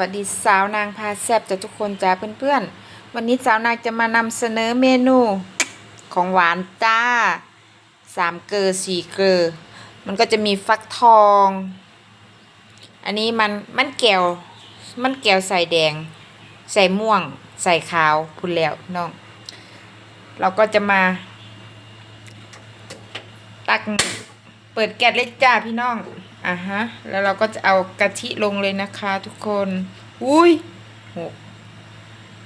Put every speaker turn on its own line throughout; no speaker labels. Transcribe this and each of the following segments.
วัสดีสาวนางพาแซบจ้ะทุกคนจ้าเพื่อนๆ วันนี้สาวนางจะมานำเสนอเมนูของหวานจ้าสามเกลือสี่เกลือมันก็จะมีฟักทอง อันนี้มันมันแก้ว มันแก้วใส่แดง ใส่ม่วง ใส่ขาวพุ่นแล้วน้อง เราก็จะมา ตักเปิดแก๊สเลยจ้าพี่น้อง อะฮะ แล้วเราก็จะเอากะทิลงเลยนะคะทุกคน อุ้ยโห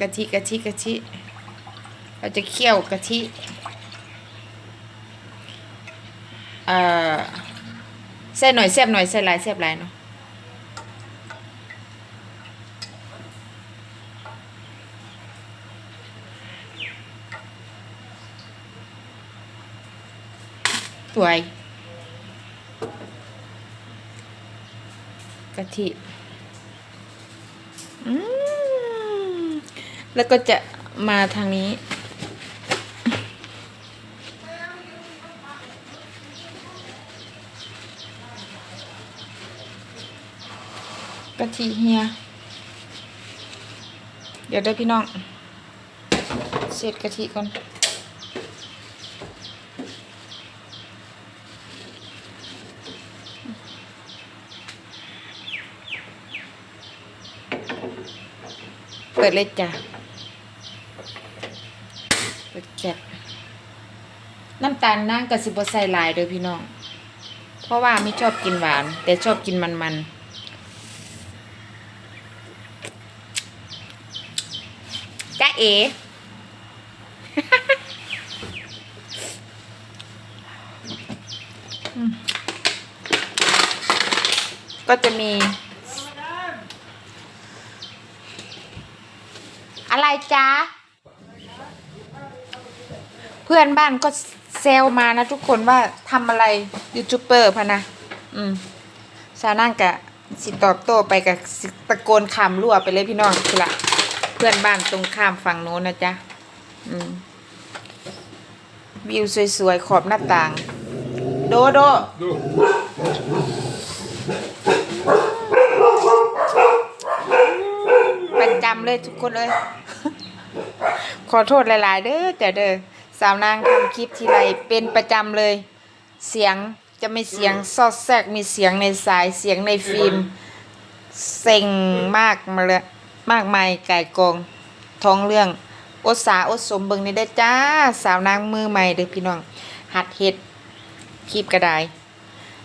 กะทิกะทิกะทิ เราจะเคี่ยวกะทิเอ่อใส่หน่อยแซ่บหน่อยใส่หลายแซ่บหลายเนาะสวย กะทิอืมแล้วก็จะมาทางนี้ กะทิเฮีย เดี๋ยวเด้พี่น้อง เสร็จกะทิก่อน เปิดเลยจ้ะ เปิดแก๊สน้ำตาลนั่งกับสิบใส่ลายเด้อพี่น้อง เพราะว่าไม่ชอบกินหวาน แต่ชอบกินมันๆจ้าเออืมก็จะมี อะไรจ๊ะ เพื่อนบ้านก็เซลมานะทุกคนว่าทำอะไรยูทูบเบอร์พะนะ อืมสาวนั่งกะสิตอบโต้ไปกับตะโกนคำรั่วไปเลยพี่น้องคือละเพื่อนบ้านตรงข้ามฝั่งโน้นนะจ๊ะ อืม วิวสวยๆ ขอบหน้าต่าง โดโด ประจำเลย ทุกคนเลย ขอโทษหลายๆ เด้อจ้ะเด้อสาวนางทำคลิปทีไรเป็นประจำเลย เสียงจะไม่เสียงซอดแทรกมีเสียงในสายเสียงในฟิล์มเซ็งมากมาเลยมากมายไก่กองท้องเรื่องอดสาอดสมเบิงนี่ได้จ้า สาวนางมือใหม่เด้อพี่น้อง หัดเฮ็ดคลิปก็ได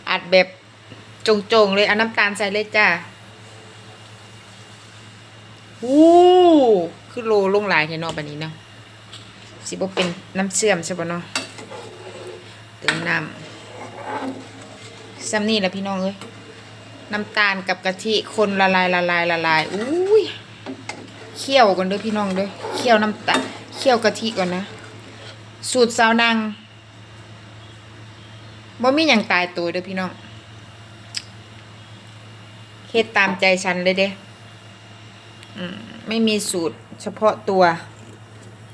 อัดแบบจงๆเลยเอาน้ำตาลใส่เลยจ้า วู้คือโลลงลายเทนอบันนี้เนาะสิบเป็นน้ำเชื่อมใช่ปะเนาะเติมน้ำซ้ำนี่แหละพี่น้องเอ้ยน้ำตาลกับกะทิคนละลายละลายละลายอุ้ยเคี่ยวก่อนเด้อพี่น้องเด้อเคี่ยวน้ำตาลเคี่ยวกะทิก่อนนะ สูตรสาวนางบ่มีอย่างตายตัวเด้อพี่น้องเฮ็ดตามใจฉันเลยเด้อ ไม่มีสูตรเฉพาะตัว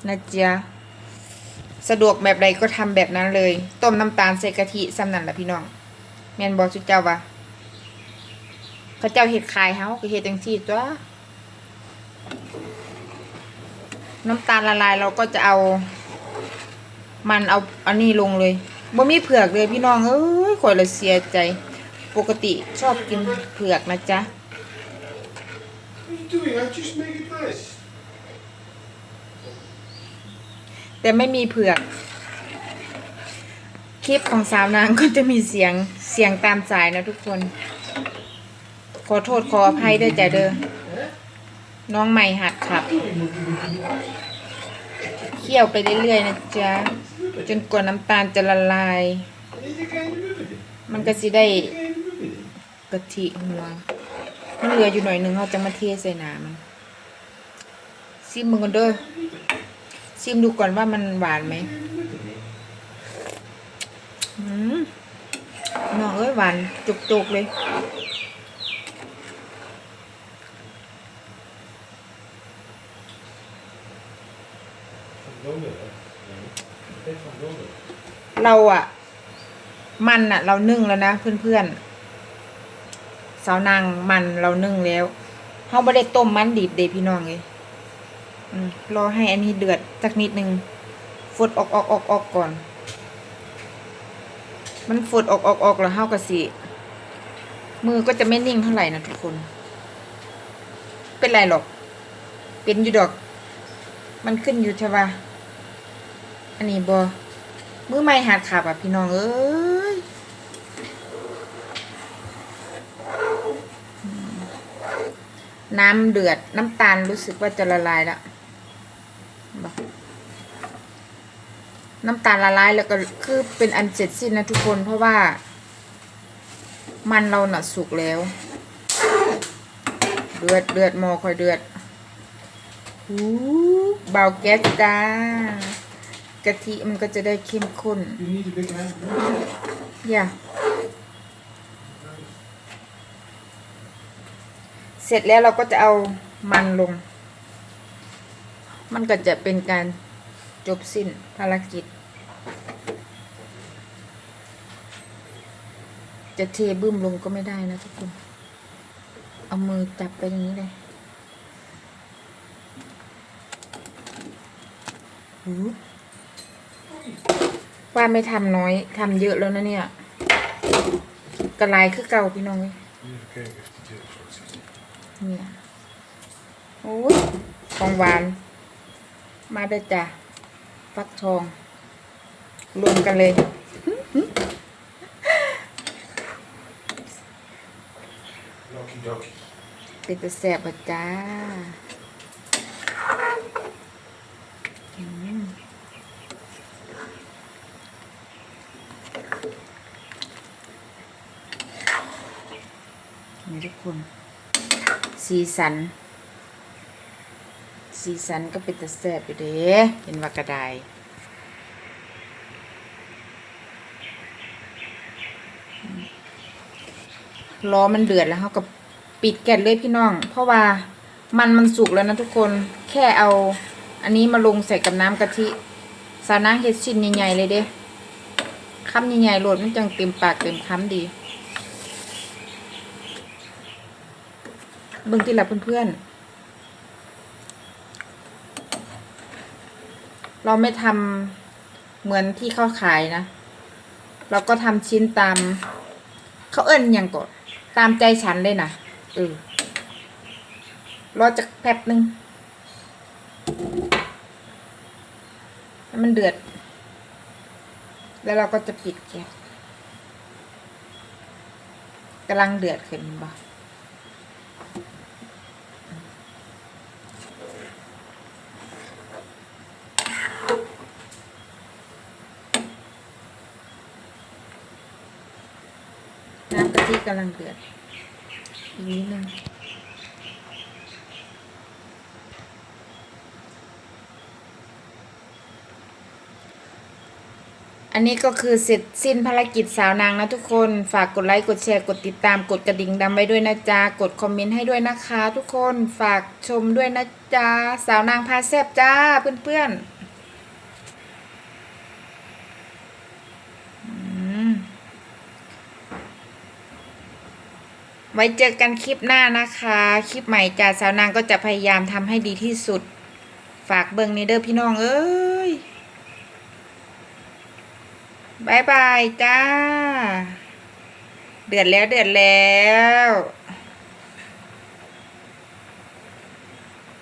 นะจ๊ะสะดวกแบบใดก็ทำแบบนั้นเลย ต้มน้ำตาลใส่กะทิซ้ำนั่นแหละพี่น้อง แมนบอกสุดเจ้าวะเขาเจ้าเห็ดขายเฮาก็เห็ดจังซี่ตัวน้ำตาลละลายเราก็จะเอา มันเอาอันนี้ลงเลยบ่มีเผือกเลยพี่น้องเอ้ยข่อยละเสียใจ ปกติชอบกินเผือกนะจ๊ะ
are you doing? I just made it nice.
แต่ไม่มีเผือก คลิปของสาวนางก็จะมีเสียงเสียงตามสายนะทุกคน ขอโทษขออภัยด้วยจ้ะเด้อ น้องใหม่หัดขับ เคี่ยวไปเรื่อยๆนะจ๊ะ จนกว่าน้ำตาลจะละลาย มันก็สิได้กะทิหัว มันเหลืออยู่หน่อยหนึงเราจะมาเทใส่น้ำมันซิมมึงกันเด้อซิมดูก่อนว่ามันหวานไหมอืมน้องเอ้ยหวานจุกๆเลยเราอะมันอะเรานึ่งแล้วนะเพื่อนๆ สาวนางมันเรานึ่งแล้วเฮาบ่ได้ต้มมันดิบเดพี่น้องเอ้ยรอให้อันนี้เดือดสักนิดนึงฟดออกออกออกออกก่อน มันฟดออกออกออกแล้วเฮาก็สิมือก็จะไม่นิ่งเท่าไหร่นะทุกคน เป็นไรหรอก เป็นอยู่ดอก มันขึ้นอยู่ใช่ปะอันนี้บอมือไม่หัดขับอะพี่น้องเอ้ยอืม น้ำเดือดน้ำตาลรู้สึกว่าจะละลายแล้วบอกน้ำตาลละลายแล้วก็คือเป็นอันเสร็จสิ้นนะทุกคนเพราะว่า มันเราหน่ะสุกแล้ว เดือดเดือดหมอคอยเดือดหูเบาแก๊สจ้ากะทิมันก็จะได้เข้มข้น
You need a big hand.
อย่า เสร็จแล้วเราก็จะเอามันลง มันก็จะเป็นการจบสิ้นภารกิจ จะเทบึ้มลงก็ไม่ได้นะทุกคน เอามือจับไปอย่างนี้เลยว่าไม่ทำน้อยทำเยอะแล้วนะเนี่ยกระลายคือเก่าพี่น้องเอ้ย เนี่ยโอ้ยของหวาน มาเด้อจ้ะฟักทอง รวมกันเลย
Loki doki.
เป็นตะแสบอะจ้าอืมนี่ทุกคน สีสัน สีสันก็เป็นตะแสบอยู่เด้เห็นว่ากระไดล้อมันเดือดแล้วเขาก็ปิดแก๊สเลยพี่น้อง เพราะว่ามันมันสุกแล้วนะทุกคนแค่เอา อันนี้มาลงใส่กับน้ำกะทิสาวนางเฮ็ดชิ้นใหญ่ๆเลยเด้คำใหญ่ๆโหลดมันจังเต็มปากเต็มคำดี เบิ่งที่หลับเพื่อนๆ เราไม่ทำเหมือนที่เขาขายนะ เราก็ทำชิ้นตาม เขาเอิ้นหยังก่อนตามใจฉันเลยนะเออรอจักแป๊บหนึ่งให้มันเดือด แล้วเราก็จะปิดแก๊สกำลังเดือดขึ้นบ่ น้ำกะ ทิกำลังเดือดอีกนิดนึงอันนี้ก็คือเสร็จสิ้นภารกิจสาวนางนะทุกคน ฝากกดไลค์ กดแชร์ กดติดตาม กดกระดิ่งดำไว้ด้วยนะจ๊ะ กดคอมเมนต์ให้ด้วยนะคะ ทุกคน ฝากชมด้วยนะจ๊ะ สาวนางพาแซบจ้าเพื่อนๆ ไว้เจอกันคลิปหน้านะคะ คลิปใหม่จ่าสาวนางก็จะพยายามทำให้ดีที่สุด ฝากเบิงในเด้อพี่น้องเอ้ยบายบายจ้า เดือดแล้วเดือดแล้ว